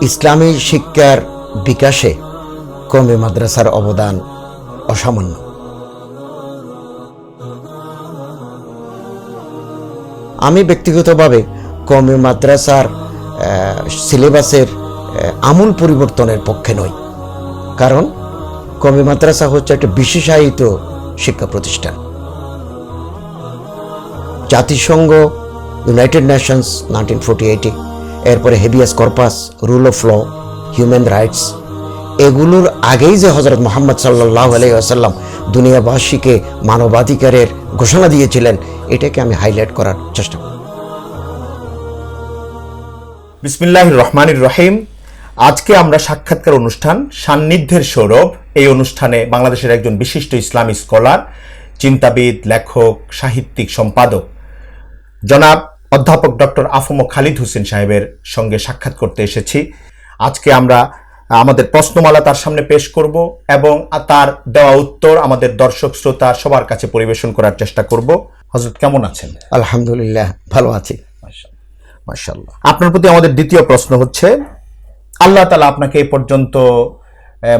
ইসলামী শিক্ষার বিকাশে কমি মাদ্রাসার অবদান অসামান্য। আমি ব্যক্তিগতভাবে কমি মাদ্রাসার সিলেবাসের আমূল পরিবর্তনের পক্ষে নই। কারণ কমি মাদ্রাসা হচ্ছে একটা বিশেষায়িত শিক্ষা প্রতিষ্ঠান। জাতিসংঘ ইউনাইটেড নেশনস নাইনটিন ফোর্টি এইটে এরপরে habeas corpus rule of law human rights এগুলোর আগেই যে হজরত মোহাম্মদ সাল্লাহ আলাইসাল্লাম দুনিয়াবাসীকে মানবাধিকারের ঘোষণা দিয়েছিলেন, এটাকে আমি হাইলাইট করার চেষ্টা করি বিসমিল্লাহ রহমানির রহিম। আজকে আমরা সাক্ষাৎকার অনুষ্ঠান, সান্নিধ্যের সৌরভ। এই অনুষ্ঠানে বাংলাদেশের একজন বিশিষ্ট ইসলামী স্কলার, চিন্তাবিদ, লেখক, সাহিত্যিক, সম্পাদক। জনাব অধ্যাপক ডক্টর আফম খালিদ হোসেন সাহেবের সঙ্গে সাক্ষাৎ করতে এসেছি। আজকে আমরা আমাদের প্রশ্নমালা তার সামনে পেশ করব এবং তার দেওয়া উত্তর আমাদের দর্শক শ্রোতা সবার কাছে পরিবেশন করার চেষ্টা করব। হজরত কেমন আছেন? আলহামদুলিল্লাহ ভালো আছি। মাশাল্লাহ আপনার প্রতি আমাদের দ্বিতীয় প্রশ্ন হচ্ছে আল্লাহ তালা আপনাকে এই পর্যন্ত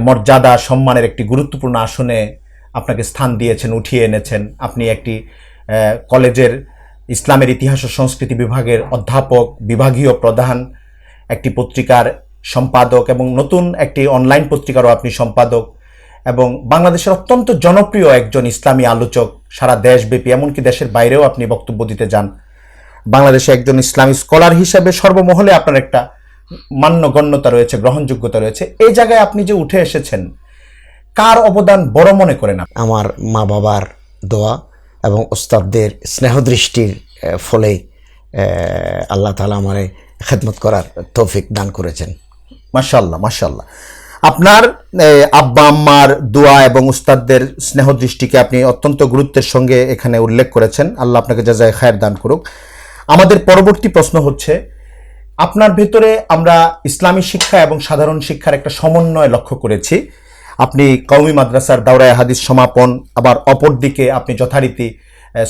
মর্যাদা সম্মানের একটি গুরুত্বপূর্ণ আসনে আপনাকে স্থান দিয়েছেন উঠিয়ে এনেছেন। আপনি একটি কলেজের ইসলামের ইতিহাস ও সংস্কৃতি বিভাগের অধ্যাপক, বিভাগীয় প্রধান, একটি পত্রিকার সম্পাদক এবং নতুন একটি অনলাইন পত্রিকারও আপনি সম্পাদক এবং বাংলাদেশের অত্যন্ত জনপ্রিয় একজন ইসলামী আলোচক সারা দেশব্যাপী, এমনকি দেশের বাইরেও আপনি বক্তব্য দিতে যান বাংলাদেশে একজন ইসলামী স্কলার হিসেবে সর্বমহলে আপনার একটা মান্যগণ্যতা রয়েছে, গ্রহণযোগ্যতা রয়েছে এই জায়গায় আপনি যে উঠে এসেছেন, কার অবদান বড় মনে করেন? আমার মা বাবার দোয়া এবং ওস্তাদদের স্নেহদৃষ্টির ফলে আল্লাহ তালা আমারে খেদমত করার তৌফিক দান করেছেন। মাশাল্লাহ মাশাল্লাহ আপনার আব্বা, আম্মার দোয়া এবং উস্তাদদের স্নেহ দৃষ্টিকে আপনি অত্যন্ত গুরুত্বের সঙ্গে এখানে উল্লেখ করেছেন। আল্লাহ আপনাকে যাজায় খায়ের দান করুক। আমাদের পরবর্তী প্রশ্ন হচ্ছে, আপনার ভেতরে আমরা ইসলামী শিক্ষা এবং সাধারণ শিক্ষার একটা সমন্বয় লক্ষ্য করেছি। আপনি কওমি মাদ্রাসার দাওরায় হাদিস সমাপন, আবার অপরদিকে আপনি যথারীতি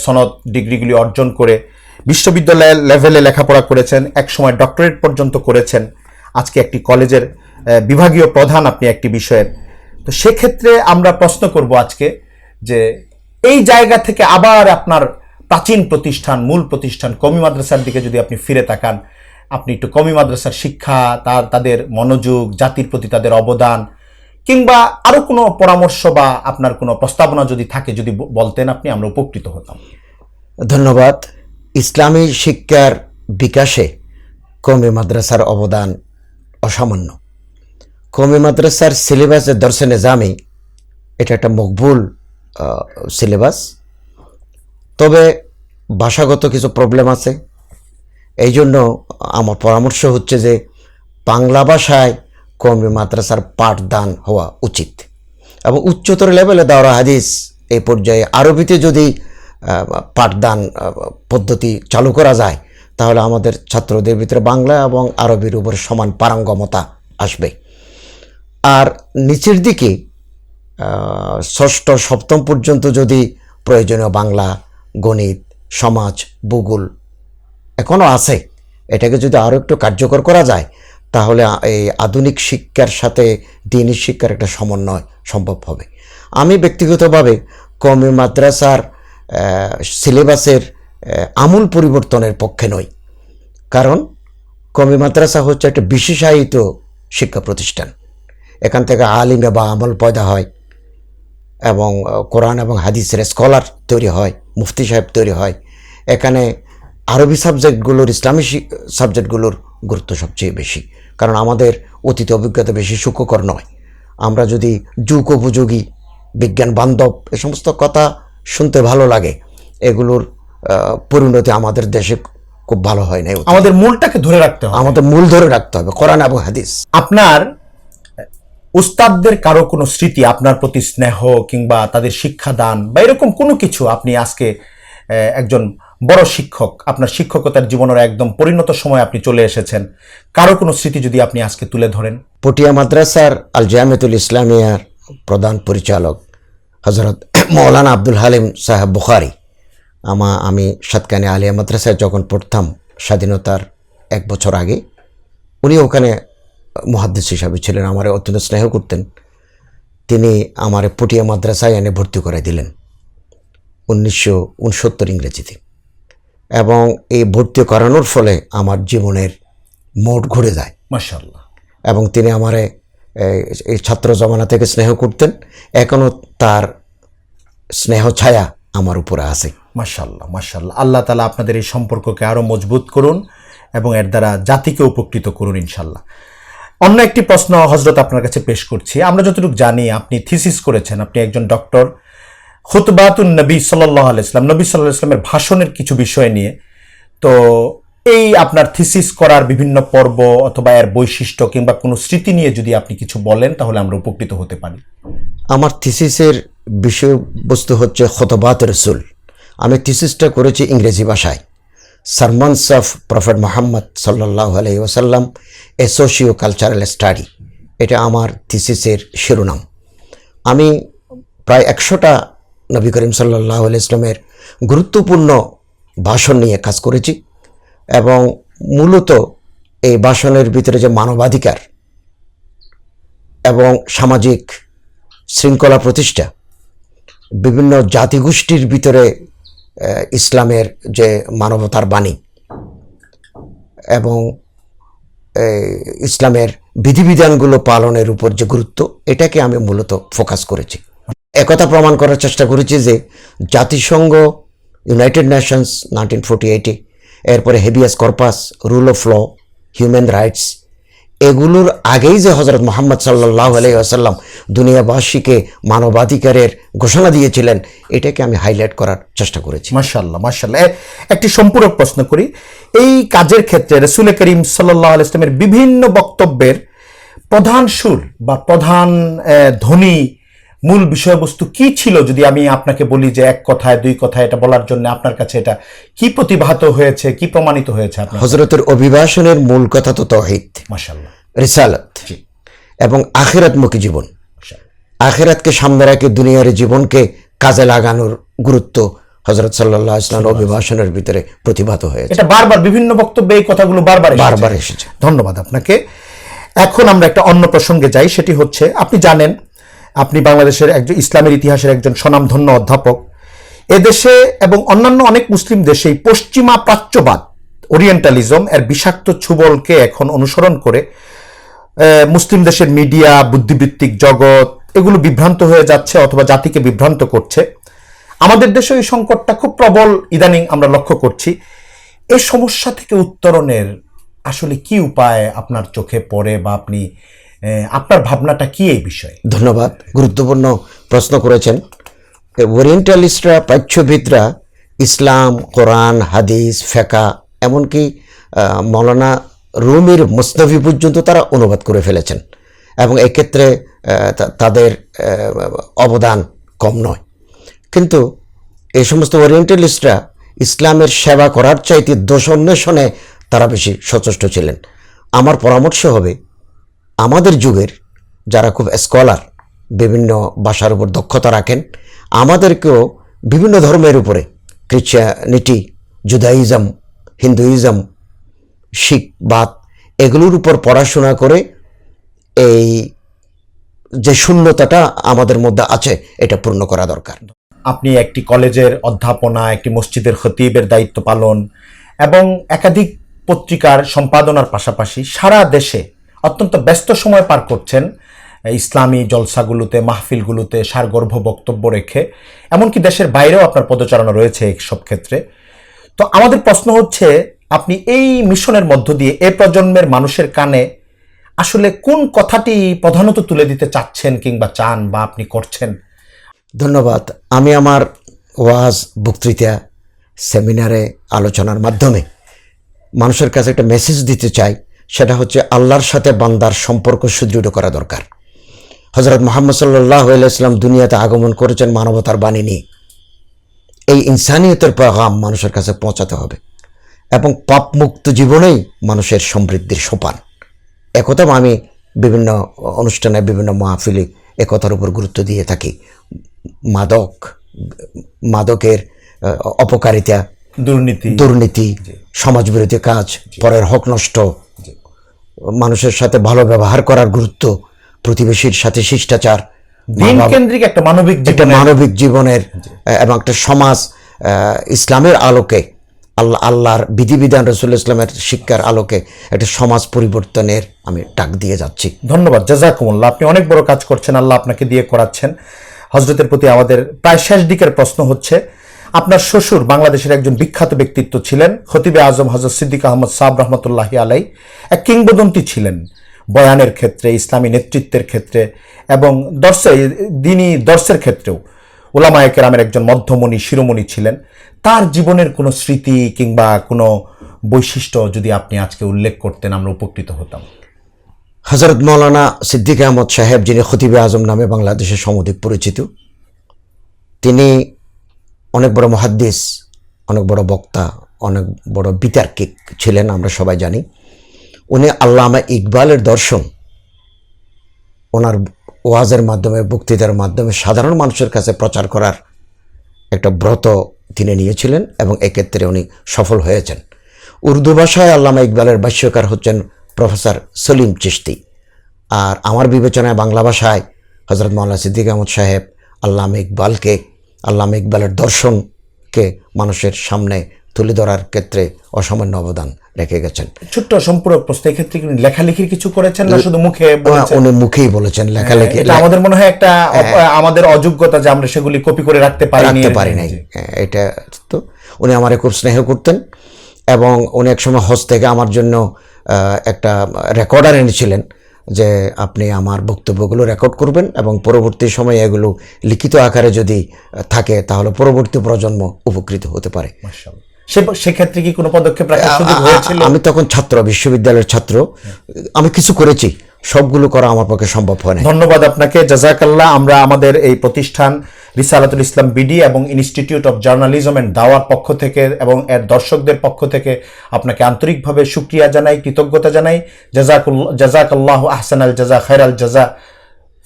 সনদ ডিগ্রিগুলি অর্জন করে বিশ্ববিদ্যালয়ের লেভেলে লেখাপড়া করেছেন, একসময় ডক্টরেট পর্যন্ত করেছেন। আজকে একটি কলেজের বিভাগীয় প্রধান আপনি একটি বিষয়ের তো সেক্ষেত্রে আমরা প্রশ্ন করব আজকে যে এই জায়গা থেকে আবার আপনার প্রাচীন প্রতিষ্ঠান, মূল প্রতিষ্ঠান কমি মাদ্রাসার দিকে যদি আপনি ফিরে তাকান, আপনি একটু কমি মাদ্রাসার শিক্ষা, তার, তাদের মনোযোগ, জাতির প্রতি তাদের অবদান কিংবা আরও কোনো পরামর্শ বা আপনার কোনো প্রস্তাবনা যদি থাকে, যদি বলতেন আপনি, আমরা উপকৃত হতাম। ধন্যবাদ। ইসলামী শিক্ষার বিকাশে কমি মাদ্রাসার অবদান অসামান্য। কমি মাদ্রাসার সিলেবাসে দর্শনে নিজামি, এটা একটা মকবুল সিলেবাস। তবে ভাষাগত কিছু প্রবলেম আছে। এই জন্য আমার পরামর্শ হচ্ছে যে বাংলা ভাষায় কমি মাদ্রাসার পাঠদান হওয়া উচিত। এবং উচ্চতর লেভেলে দাওরা হাদিস এই পর্যায়ে আরবিতে যদি পাঠদান পদ্ধতি চালু করা যায়, তাহলে আমাদের ছাত্রদের ভিতরে বাংলা এবং আরবির উপর সমান পারঙ্গমতা আসবে। আর নিচের দিকে ষষ্ঠ, সপ্তম পর্যন্ত যদি প্রয়োজনীয় বাংলা, গণিত, সমাজ, ভূগোল এখনও আছে, এটাকে যদি আরও একটু কার্যকর করা যায় তাহলে এই আধুনিক শিক্ষার সাথে দিনী শিক্ষার একটা সমন্বয় সম্ভব হবে। আমি ব্যক্তিগতভাবে কমি মাদ্রাসার সিলেবাসের আমূল পরিবর্তনের পক্ষে নই। কারণ কমি মাদ্রাসা হচ্ছে একটা বিশেষায়িত শিক্ষা প্রতিষ্ঠান। এখান থেকে আলিমে বা আমল পয়দা হয় এবং কোরআন এবং হাদিসের স্কলার তৈরি হয়, মুফতি সাহেব তৈরি হয়। এখানে আরবি সাবজেক্টগুলোর, ইসলামী সাবজেক্টগুলোর গুরুত্ব সবচেয়ে বেশি। কারণ আমাদের অতীত অভিজ্ঞতা বেশি সুখকর নয়। আমরা যদি যুগ উপযোগী বিজ্ঞান বান্ধব এ সমস্ত কথা শুনতে ভালো লাগে এগুলোর পরিণতি আমাদের দেশে খুব ভালো হয় না। আমাদের মূলটাকে ধরে রাখতে হবে। আমাদের মূল ধরে রাখতে হবে। কোরআন এবং হাদিস। আপনার উস্তাদদের কারও কোনো স্মৃতি আপনার প্রতি স্নেহ কিংবা তাদের শিক্ষাদান বা এরকম কোনো কিছু আপনি আজকে একজন বড় শিক্ষক। আপনার শিক্ষকতার জীবনের একদম পরিণত সময় আপনি চলে এসেছেন। কারও কোনো স্মৃতি যদি আপনি আজকে তুলে ধরেন? পটিয়া মাদ্রাসার আল জামিয়াতুল ইসলামিয়ার প্রধান পরিচালক হজরত মৌলানা আব্দুল হালিম সাহেব বুখারি। আমা, আমি সাতকানি আলিয়া মাদ্রাসায় যখন পড়তাম স্বাধীনতার এক বছর আগে, উনি ওখানে মহাদ্দেশ হিসাবে ছিলেন, আমার অত্যন্ত স্নেহ করতেন। তিনি আমার পটিয়া মাদ্রাসায় এনে ভর্তি করে দিলেন। উনিশশো উনসত্তর ইংরেজিতে। এবং এই ভর্তি করানোর ফলে আমার জীবনের মোট ঘুরে যায়। মাশাল্লাহ এবং তিনি আমারে এই, ছাত্র জমানা থেকে স্নেহ করতেন। এখনও তার স্নেহ ছায়া আমার উপরে আছে। মাশাল্লাহ মাশাল্লাহ আল্লাহ তালা আপনাদের এই সম্পর্ককে আরও মজবুত করুন এবং এর দ্বারা জাতিকে উপকৃত করুন ইনশাল্লাহ অন্য একটি প্রশ্ন হজরত আপনার কাছে পেশ করছি। আমরা যতটুকু জানি আপনি থিসিস করেছেন আপনি একজন ডক্টর খুতবাতুন নবী সাল্লাহ আলাইসলাম নবী সাল্লাহ ইসলামের ভাষণের কিছু বিষয় নিয়ে। তো এই আপনার থিসিস করার বিভিন্ন পর্ব অথবা এর বৈশিষ্ট্য কিংবা কোনো স্মৃতি নিয়ে যদি আপনি কিছু বলেন, তাহলে আমরা উপকৃত হতে পারি। আমার থিসিসের বিষয়বস্তু হচ্ছে খতবাত রসুল। আমি থিসিসটা করেছি ইংরেজি ভাষায়। সারমানস অফ প্রফেট মোহাম্মদ সাল্লাহ আলহি ওসাল্লাম এ সোশিও কালচারাল স্টাডি এটা আমার থিসিসের শিরোনাম। আমি প্রায় একশোটা নবী করিম সাল্লাহ ইসলামের গুরুত্বপূর্ণ ভাষণ নিয়ে কাজ করেছি এবং মূলত এই ভাষণের ভিতরে যে মানবাধিকার এবং সামাজিক শৃঙ্খলা প্রতিষ্ঠা, বিভিন্ন জাতিগোষ্ঠীর ভিতরে ইসলামের যে মানবতার বাণী এবং ইসলামের বিধিবিধানগুলো পালনের উপর যে গুরুত্ব, এটাকে আমি মূলত ফোকাস করেছি। একথা প্রমাণ করার চেষ্টা করেছি যে জাতিসংঘ ইউনাইটেড নেশনস নাইনটিন ফোর্টি এইটে এরপরে habeas corpus rule of law human rights এগুলোর আগেই যে হজরত মোহাম্মদ সাল্লাহ আলাইসাল্লাম দুনিয়াবাসীকে মানবাধিকারের ঘোষণা দিয়েছিলেন, এটাকে আমি হাইলাইট করার চেষ্টা করেছি। মাশাল্লাহ এ- একটি সম্পূরক প্রশ্ন করি। এই কাজের ক্ষেত্রে রসুল করিম সাল্লাহ ইসলামের বিভিন্ন বক্তব্যের প্রধান সুর বা প্রধান ধ্বনি মূল বিষয়বস্তু কি ছিল যদি আমি আপনাকে বলি যে এক কথায় দুই কথায় এটা বলার জন্য আপনার কাছে এটা কি প্রতিভাত হয়েছে কি প্রমাণিত হয়েছে আপনার হজরতের অভিবাসনের মূল কথা তো তহিদ মাশাল্লাহ রিসালত এবং আখেরাতমুখী জীবন। আখেরাতকে সামনে রেখে দুনিয়ার জীবনকে কাজে লাগানোর গুরুত্ব হজরত সাল্লাহ ইসলাম অভিবাসনের ভিতরে প্রতিভাত হয়েছে। এটা বারবার বিভিন্ন বক্তব্যে এই কথাগুলো বারবার বারবার এসেছে। ধন্যবাদ আপনাকে। এখন আমরা একটা অন্য প্রসঙ্গে যাই সেটি হচ্ছে আপনি জানেন আপনি বাংলাদেশের একজন, ইসলামের ইতিহাসের একজন স্বনামধন্য অধ্যাপক। এদেশে এবং অন্যান্য অনেক মুসলিম দেশেই পশ্চিমা প্রাচ্যবাদ, ওরিয়েন্টালিজম, এর বিষাক্ত ছুবলকে এখন অনুসরণ করে মুসলিম দেশের মিডিয়া, বুদ্ধিবৃত্তিক জগৎ, এগুলো বিভ্রান্ত হয়ে যাচ্ছে অথবা জাতিকে বিভ্রান্ত করছে। আমাদের দেশে এই সংকটটা খুব প্রবল ইদানিং আমরা লক্ষ্য করছি। এই সমস্যা থেকে উত্তরণের আসলে কি উপায় আপনার চোখে পড়ে বা আপনি আপনার ভাবনাটা কি এই বিষয়ে? ধন্যবাদ। গুরুত্বপূর্ণ প্রশ্ন করেছেন। ওরিয়েন্টালিস্টরা প্রাচ্যবিদরা ইসলাম, কোরআন, হাদিস ফেকা এমনকি মৌলানা রুমির মুস্তফি পর্যন্ত তারা অনুবাদ করে ফেলেছেন এবং এক্ষেত্রে তাদের অবদান কম নয়। কিন্তু এই সমস্ত ওরিয়েন্টালিস্টরা ইসলামের সেবা করার চাইতে দোষ অন্বেষণে তারা বেশি সচেষ্ট ছিলেন। আমার পরামর্শ হবে আমাদের যুগের যারা খুব স্কলার বিভিন্ন ভাষার উপর দক্ষতা রাখেন, আমাদেরকেও বিভিন্ন ধর্মের উপরে খ্রিশ্চানিটি জুদাইজম হিন্দুইজম শিখবাদ এগুলোর উপর পড়াশোনা করে এই যে শূন্যতাটা আমাদের মধ্যে আছে, এটা পূর্ণ করা দরকার। আপনি একটি কলেজের অধ্যাপনা, একটি মসজিদের খতিবের দায়িত্ব পালন এবং একাধিক পত্রিকার সম্পাদনার পাশাপাশি সারা দেশে অত্যন্ত ব্যস্ত সময় পার করছেন ইসলামী জলসাগুলোতে, মাহফিলগুলোতে সারগর্ভ বক্তব্য রেখে, এমনকি দেশের বাইরেও আপনার পদচারণা রয়েছে সব ক্ষেত্রে। তো আমাদের প্রশ্ন হচ্ছে, আপনি এই মিশনের মধ্য দিয়ে এ প্রজন্মের মানুষের কানে আসলে কোন কথাটি প্রধানত তুলে দিতে চাচ্ছেন কিংবা চান বা আপনি করছেন? ধন্যবাদ। আমি আমার ওয়াজ, বক্তৃতা, সেমিনারে, আলোচনার মাধ্যমে মানুষের কাছে একটা মেসেজ দিতে চাই। সেটা হচ্ছে আল্লাহর সাথে বান্দার সম্পর্ক সুদৃঢ় করা দরকার। হজরত মোহাম্মদ সাল্লাহ ইসলাম দুনিয়াতে আগমন করেছেন মানবতার বাণী নিয়ে। এই ইনসানিয়তের পেগাম মানুষের কাছে পৌঁছাতে হবে এবং পাপমুক্ত জীবনেই মানুষের সমৃদ্ধির সোপান। একথা আমি বিভিন্ন অনুষ্ঠানে বিভিন্ন মাহফিলে একথার উপর গুরুত্ব দিয়ে থাকি। মাদক মাদকের অপকারিতা দুর্নীতি। দুর্নীতি সমাজবিরোধী কাজ পরের হক নষ্ট মানুষের সাথে ভালো ব্যবহার করার গুরুত্ব প্রতিবেশীর সাথে শিষ্টাচার কেন্দ্রিক একটা মানবিক একটা মানবিক জীবনের এবং একটা সমাজ ইসলামের আলোকে আল্লাহ আল্লাহর বিধিবিধান রসুল ইসলামের শিক্ষার আলোকে একটা সমাজ পরিবর্তনের আমি ডাক দিয়ে যাচ্ছি। ধন্যবাদ জাজাকুমুল্লাহ। আপনি অনেক বড় কাজ করছেন আল্লাহ আপনাকে দিয়ে করাচ্ছেন। হজরতের প্রতি আমাদের প্রায় শেষ দিকের প্রশ্ন হচ্ছে আপনার শ্বশুর বাংলাদেশের একজন বিখ্যাত ব্যক্তিত্ব ছিলেন, খতিবে আজম হজরত সিদ্দিক আহমদ সাব রহমতুল্লাহ আলাই এক কিংবদন্তি ছিলেন বয়ানের ক্ষেত্রে, ইসলামী নেতৃত্বের ক্ষেত্রে এবং দর্শে, দিনী দর্শের ক্ষেত্রেও। ওলামায়ে কেরামের একজন মধ্যমণি, শিরোমণি ছিলেন। তার জীবনের কোনো স্মৃতি কিংবা কোনো বৈশিষ্ট্য যদি আপনি আজকে উল্লেখ করতেন, আমরা উপকৃত হতাম। হজরত মৌলানা সিদ্দিক আহমদ সাহেব, যিনি খতিবে আজম নামে বাংলাদেশের সমধিক পরিচিত, তিনি অনেক বড় মহাদ্দিস অনেক বড় বক্তা, অনেক বড় বিতার্কিক ছিলেন আমরা সবাই জানি। উনি আল্লামা ইকবালের দর্শন, ওনার ওয়াজের মাধ্যমে, বক্তৃতার মাধ্যমে সাধারণ মানুষের কাছে প্রচার করার একটা ব্রত তিনি নিয়েছিলেন এবং এক্ষেত্রে উনি সফল হয়েছেন। উর্দু ভাষায় আল্লামা ইকবালের ভাষ্যকার হচ্ছেন প্রফেসর সলিম চিশতি। আর আমার বিবেচনায় বাংলা ভাষায় হজরত মাওলানা সিদ্দিক আহমদ সাহেব আল্লামা ইকবালকে আল্লামা ইকবালের দর্শনকে মানুষের সামনে তুলে ধরার ক্ষেত্রে অসামান্য অবদান রেখে গেছেন। ছোট্ট সম্পূরক প্রশ্ন এক্ষেত্রে লেখালেখির কিছু করেছেন না শুধু মুখে উনি মুখেই বলেছেন লেখালেখি। এটা আমাদের মনে হয় একটা আমাদের অযোগ্যতা যে আমরা সেগুলি কপি করে রাখতে পারিনি। রাখতে পারি নাই হ্যাঁ, এটা তো উনি আমারে খুব স্নেহ করতেন এবং উনি এক সময় হজ থেকে আমার জন্য একটা রেকর্ডার এনেছিলেন। যে আপনি আমার বক্তব্যগুলো রেকর্ড করবেন এবং পরবর্তী সময়ে এগুলো লিখিত আকারে যদি থাকে, তাহলে পরবর্তী প্রজন্ম উপকৃত হতে পারে মাশাআল্লাহ। সে সেক্ষেত্রে কি কোনো পদক্ষেপ রাখার সুযোগ হয়েছিল? আমি তখন ছাত্র বিশ্ববিদ্যালয়ের ছাত্র। আমি কিছু করেছি সবগুলো করা আমার পক্ষে সম্ভব হয় ধন্যবাদ আপনাকে। জাজাকাল্লাহ আমরা আমাদের এই প্রতিষ্ঠান রিসালাতুল ইসলাম বিডি এবং ইনস্টিটিউট অফ জার্নালিজম এন্ড দাওয়ার পক্ষ থেকে এবং এর দর্শকদের পক্ষ থেকে আপনাকে আন্তরিকভাবে সুক্রিয়া জানাই কৃতজ্ঞতা জানাই। জাজাকুল্লাহ জাজাকাল্লাহ আহসান আল জাজা খায়র আল জাজা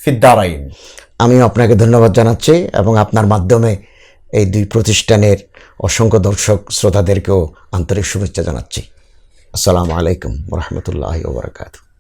ফিদ্দারাইন আমিও আপনাকে ধন্যবাদ জানাচ্ছি এবং আপনার মাধ্যমে এই দুই প্রতিষ্ঠানের অসংখ্য দর্শক শ্রোতাদেরকেও আন্তরিক শুভেচ্ছা জানাচ্ছি। আসসালামু আলাইকুম রহমতুল্লাহ ওবরাকাতু